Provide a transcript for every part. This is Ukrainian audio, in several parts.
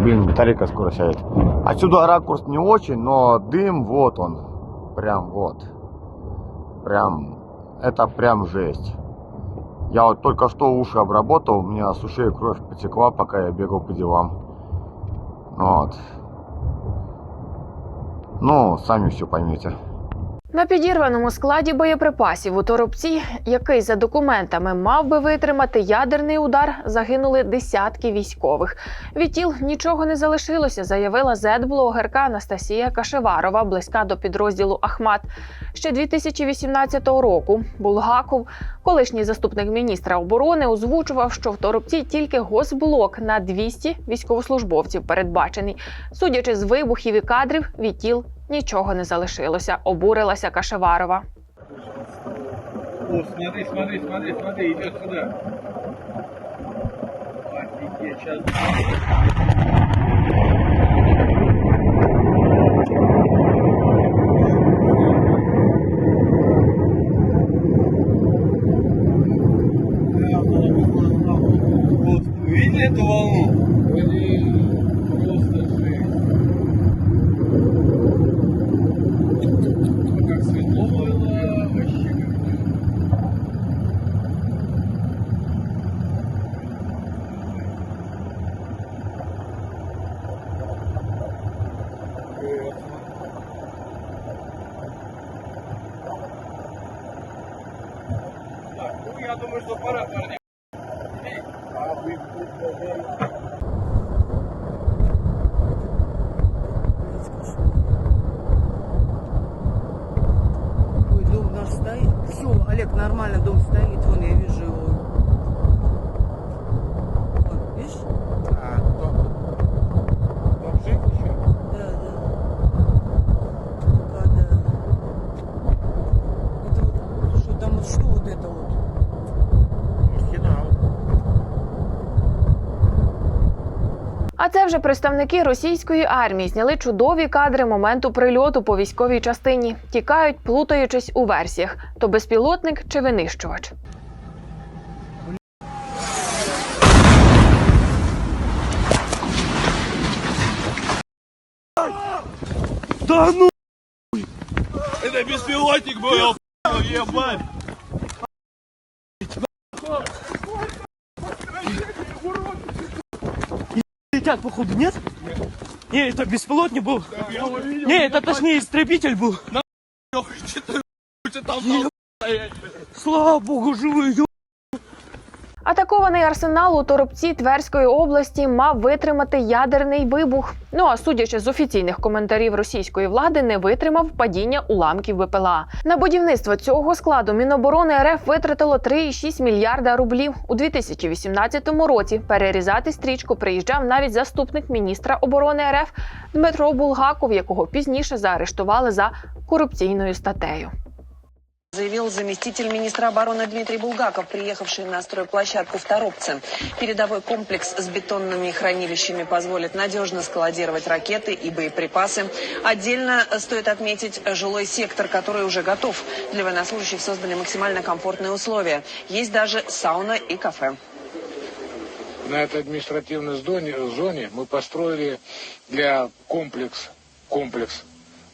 Блин, батарейка скоро сядет. Отсюда ракурс не очень, но дым вот он. Прям вот. Прям. Это прям жесть. Я вот только что уши обработал, у меня с ушей кровь потекла, пока я бегал по делам. Вот. Ну, сами все поймете. На підірваному складі боєприпасів у Торопці, який за документами мав би витримати ядерний удар, загинули десятки військових. Від тіл нічого не залишилося, заявила зет-блогерка Анастасія Кашеварова, близька до підрозділу Ахмат. Ще 2018 року Булгаков, колишній заступник міністра оборони, озвучував, що в Торопці тільки госблок на 200 військовослужбовців передбачений. Судячи з вибухів і кадрів, від тіл нічого не залишилося. Обурилася Кашеварова. О, смотри, смотри, смотри, смотри, йде сюди. Офігеть, сейчас. Ой, дом наш стоит. Все, Олег, нормально, дом стоит. Вон, я це вже представники російської армії зняли чудові кадри моменту прильоту по військовій частині. Тікають, плутаючись у версіях: то безпілотник чи винищувач. Да ну! Это беспилотник был, ебать! Летят, походу, нет? Не, это беспилотник был. Не, это точнее истребитель был. Слава богу, живой. Атакований арсенал у Торопці Тверської області мав витримати ядерний вибух. Ну а судячи з офіційних коментарів російської влади, не витримав падіння уламків БПЛА. На будівництво цього складу Міноборони РФ витратило 3,6 мільярда рублів. У 2018 році перерізати стрічку приїжджав навіть заступник міністра оборони РФ Дмитро Булгаков, якого пізніше заарештували за корупційною статтею. Заявил заместитель министра обороны Дмитрий Булгаков, приехавший на стройплощадку в Торопце. Передовой комплекс с бетонными хранилищами позволит надежно складировать ракеты и боеприпасы. Отдельно стоит отметить жилой сектор, который уже готов. Для военнослужащих созданы максимально комфортные условия. Есть даже сауна и кафе. на этой административной зоне, мы построили для комплекс, комплекс,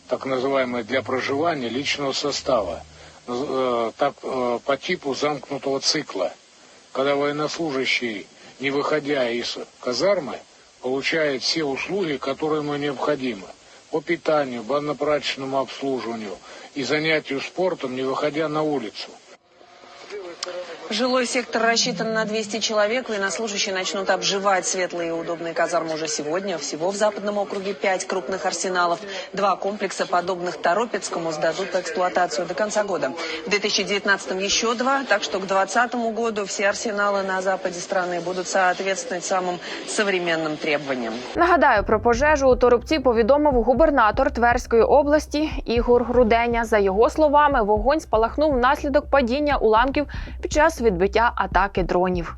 так называемый для проживания личного состава, так, э, по типу замкнутого цикла, когда военнослужащий, не выходя из казармы, получает все услуги, которые ему необходимы по питанию, банно-прачечному обслуживанию и занятию спортом, не выходя на улицу. Жилой сектор рассчитан на 200 человек. Военнослужащие начнут обживать светлые и удобные казармы уже сегодня. Всего в Западном округе пять крупных арсеналов. Два комплекса, подобных Торопецкому, сдадут в эксплуатацию до конца года. В 2019 еще два, так что к 2020 году все арсеналы на западе страны будут соответствовать самым современным требованиям. Нагадаю, про пожежу у Торопці повідомив губернатор Тверської області Ігор Груденя. За його словами, вогонь спалахнув внаслідок падіння уламків під час відбиття атаки дронів.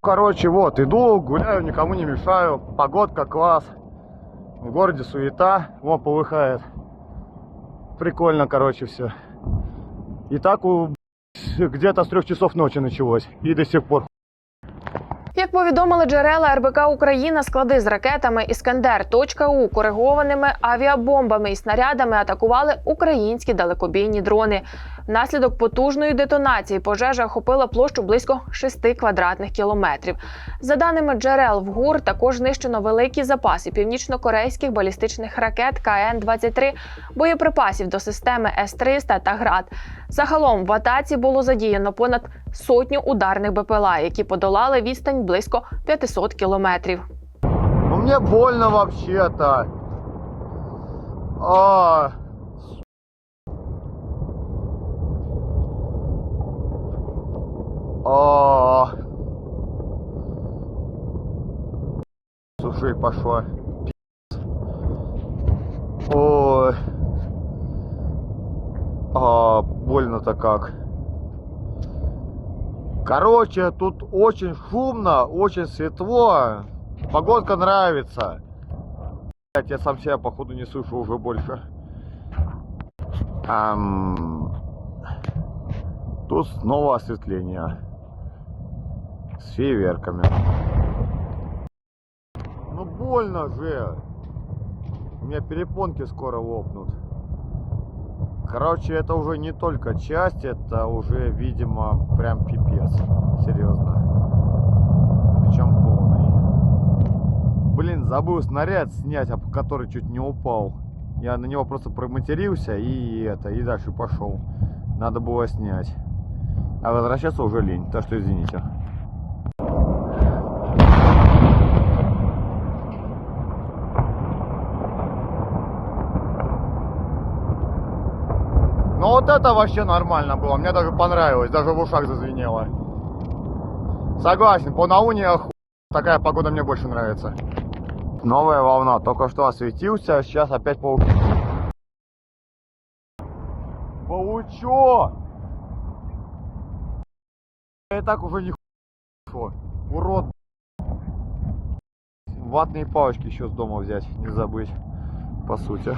Короче, вот, иду, гуляю, никому не мешаю. Погодка класс. В городе суета. о, полыхает. Прикольно, короче, все. И так у где-то с трех часов ночи началось. И до сих пор. Як повідомили джерела РБК Україна, склади з ракетами Іскандер.У коригованими авіабомбами і снарядами атакували українські далекобійні дрони. Внаслідок потужної детонації пожежа охопила площу близько 6 квадратних кілометрів. За даними джерел в ГУР, також знищено великі запаси північно-корейських балістичних ракет КН-23, боєприпасів до системи С-300 та ГРАД. Загалом в атаці було задіяно понад сотню ударних БПЛА, які подолали відстань близько 500 кілометрів. Ну мне больно вообще-то. А. А. С ушей пошла. Ой. А, больно-то как. Короче, тут очень шумно, очень светло. Погодка нравится. Блядь, Я сам себя, походу, не слышу уже больше. Ам, Тут снова осветление. С фейерверками. Ну больно же. У меня перепонки скоро лопнут. Короче, это уже не только часть, это уже, видимо, прям пипец. Серьезно. Причем полный. Блин, забыл снаряд снять, об который чуть не упал. Я на него просто проматерился и это, и дальше пошел. Надо было снять. А возвращаться уже лень, так что извините. Ну вот это вообще нормально было, мне даже понравилось, даже в ушах зазвенело. Согласен, по науне оху... такая погода мне больше нравится. Новая волна, только что осветился, сейчас опять паук. Паучок! Я и так уже не хуй. Урод. Ватные палочки еще с дома взять, не забыть. По сути.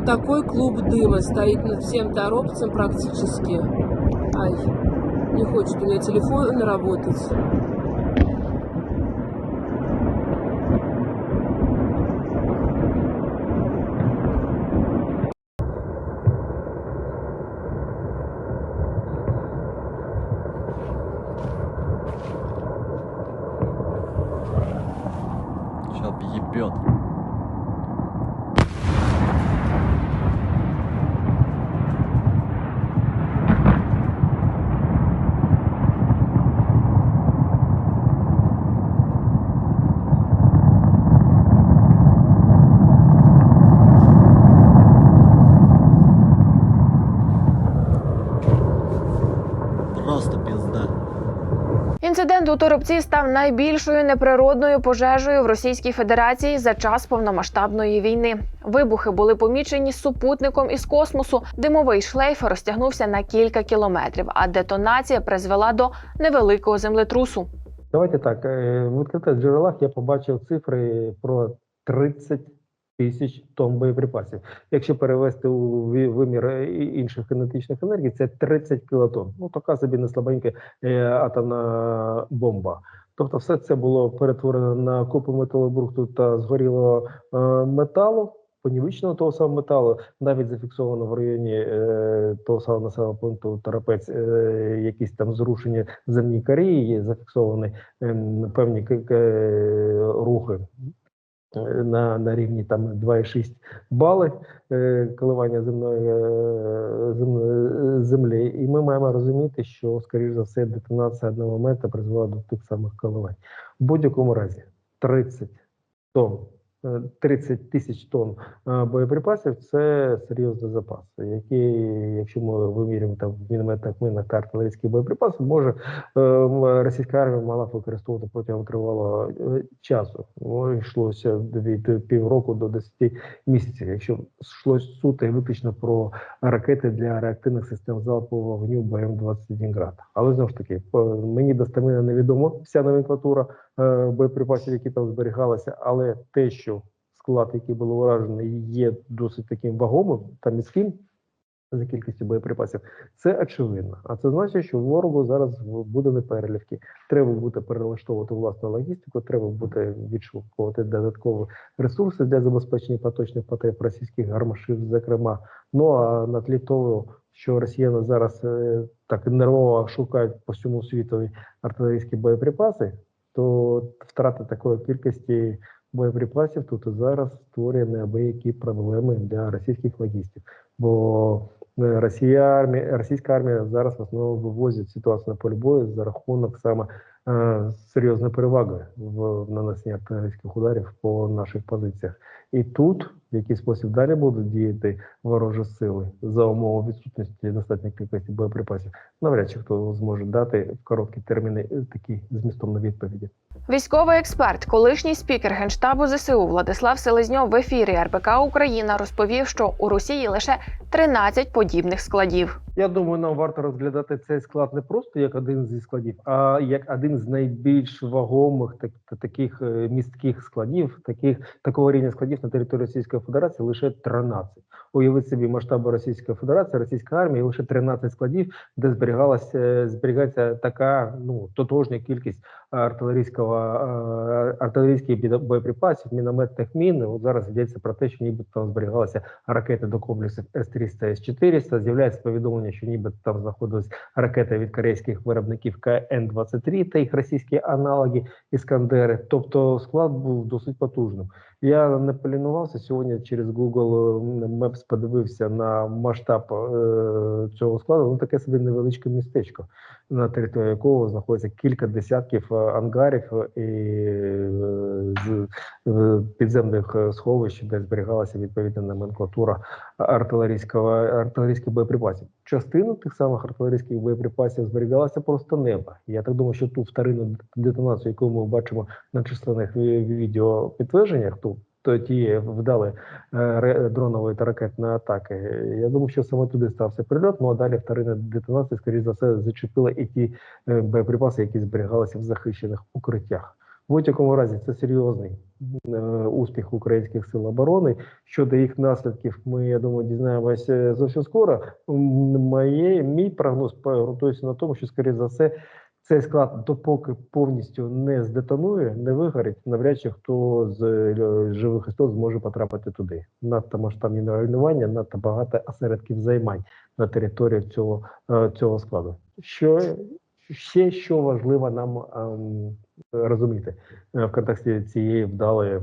Вот такой клуб дыма стоит над всем торопцем практически. Ай, не хочет у меня телефон работать. Сейчас ебет. Просто пизда. Інцидент у Торопці став найбільшою неприродною пожежею в Російській Федерації за час повномасштабної війни. Вибухи були помічені супутником із космосу. Димовий шлейф розтягнувся на кілька кілометрів, а детонація призвела до невеликого землетрусу. Давайте так. е, В відкритих джерелах я побачив цифри про 30 тисяч тонн боєприпасів. Якщо перевести у вимір е, інших кинетичних енергій, це 30 кілотонн. Ну така собі не слабенька е, атомна бомба. Тобто, все це було перетворено на купу металобрухту та згорілого е, металу. Понівеченого того самого металу навіть зафіксовано в районі е, того самого населеного пункту Тарапець е, якісь там зрушення земні Кореї, зафіксовані ем, певні к- рухи е, на, на рівні там 2,6 бали е, коливання земної е, землі. І ми маємо розуміти, що, скоріш за все, детонація одного моменту призвела до тих самих коливань. В будь-якому разі 30 тонн Е, 30 тисяч тонн е, боєприпасів це серйозний запас, який, якщо ми вимірюємо там в мінометних мінах та артилерійських боєприпасів, може е, російська армія мала використовувати протягом тривалого е, часу. Ну, йшлося від півроку до 10 місяців. Якщо йшлося суто і виключно про ракети для реактивних систем залпового вогню БМ-21 град. Але знову ж таки, мені достеменно невідомо вся номенклатура боєприпасів, які там зберігалися, але те, що склад, який був уражений, є досить таким вагомим та міським за кількістю боєприпасів, це очевидно. А це значить, що ворогу зараз буде неперелівки. Треба буде перелаштовувати власну логістику, треба буде відшукувати додаткові ресурси для забезпечення поточних потреб російських гармашів, зокрема. Ну а на тлі того, що росіяни зараз е, так нервово шукають по всьому світу артилерійські боєприпаси, то втрата такої кількості боєприпасів тут і зараз створює неабиякі проблеми для російських логістів. Бо е, Росія армія, російська армія зараз в основному вивозить ситуацію на полі бою за рахунок саме е, серйозної переваги в нанесенні артилерійських ударів по наших позиціях. І тут в який спосіб далі будуть діяти ворожі сили за умови відсутності достатньої кількості боєприпасів, навряд чи хто зможе дати в короткі терміни е, такі змістовні відповіді. Військовий експерт, колишній спікер генштабу ЗСУ Владислав Селезньов в ефірі РБК Україна розповів, що у Росії лише 13 подібних складів. Я думаю, нам варто розглядати цей склад не просто як один зі складів, а як один з найбільш вагомих так, та таких е, містких складів, таких такого рівня складів на території Російської Федерації лише 13. Уявіть собі масштаби Російської Федерації, Російська армія, лише 13 складів, де зберігалася е, зберігається така ну тотожня кількість артилерійського е, артилерійських боєприпасів, мінометних мін. От зараз йдеться про те, що нібито там зберігалися ракети до комплексів С-300, С-400. З'являється повідомлення, що нібито там знаходились ракети від корейських виробників КН-23 та їх російські аналоги Іскандери. Тобто склад був досить потужним. Я не полінувався сьогодні через Google Maps подивився на масштаб е, цього складу. Ну таке собі невеличке містечко, на території якого знаходиться кілька десятків е, ангарів і е, з е, підземних е, сховищ, де зберігалася відповідна номенклатура артилерійського артилерійських боєприпасів. Частина тих самих артилерійських боєприпасів зберігалася просто неба. Я так думаю, що ту вторинну детонацію, яку ми бачимо на численних відео підтвердженнях, то ті вдали е, дронової та ракетної атаки. Я думаю, що саме туди стався прильот. Ну а далі вторинна детонація, скоріш за все, зачепила і ті е, боєприпаси, які зберігалися в захищених укриттях. В будь-якому разі це серйозний е, успіх українських сил оборони. Щодо їх наслідків, ми я думаю, дізнаємося зовсім скоро. Моє мій прогноз ґрунтується на тому, що скоріш за все. Цей склад, допоки повністю не здетонує, не вигорить, навряд чи хто з е, живих істот зможе потрапити туди. Надто масштабні руйнування, надто багато осередків займань на території цього, е, цього складу. Що ще що важливо нам ем, розуміти е, в контексті цієї вдалої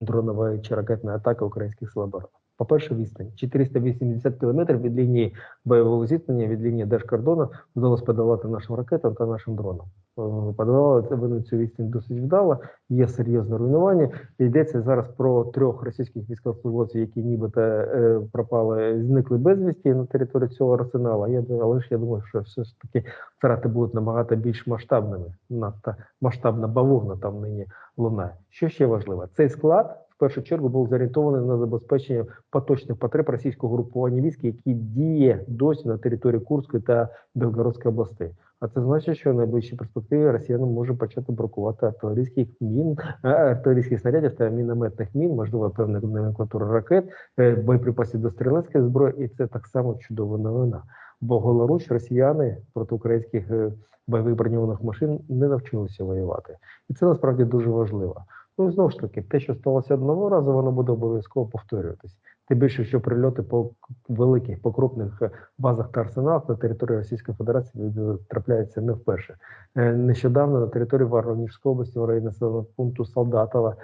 дронової чи ракетної атаки українських сил оборони? По-перше, відстань 480 кілометрів від лінії бойового зіткнення, від лінії держкордону вдалося подолати нашим ракетам та нашим дронам. Е, Подолали це вони цю відстань досить вдало. Є серйозне руйнування. Йдеться зараз про трьох російських військовослужбовців, які нібито е, пропали, зникли безвісті на території цього арсеналу. Я але ж я думаю, що все ж таки втрати будуть набагато більш масштабними. Надто масштабна бавовна там нині лунає. Що ще важливо? Цей склад. В першу чергу був зорієнтований на забезпечення поточних потреб російського групування військ, які діє досі на території Курської та Белгородської областей. А це значить, що в найближчій перспективі росіянам може почати бракувати артилерійських мін, артилерійських снарядів та мінометних мін, можливо, певних номенклатури ракет, е, боєприпасів до стрілецької зброї, і це так само чудова новина. Бо голоруч росіяни проти українських е, бойових броньованих машин не навчилися воювати, і це насправді дуже важливо. Ну і знову ж таки, те, що сталося одного разу, воно буде обов'язково повторюватись. Тим більше, що прильоти по великих, по крупних е, базах та арсеналах на території Російської Федерації е, трапляються не вперше. Е, Нещодавно на території Воронежської області, в районі населеного пункту Солдатова,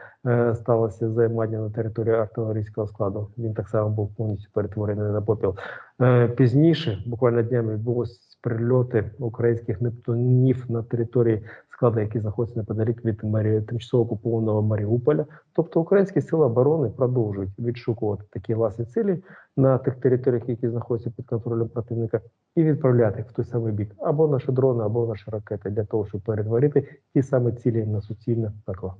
сталося займання на території артилерійського складу. Він так само був повністю перетворений на попіл. Пізніше, буквально днями, відбулось прильоти українських нептунів на території склади, які знаходяться неподалік від Марі... тимчасово окупованого Маріуполя. Тобто українські сили оборони продовжують відшукувати такі власні цілі на тих територіях, які знаходяться під контролем противника, і відправляти в той самий бік або наші дрони, або наші ракети для того, щоб перетворити ті самі цілі на суцільне пекло.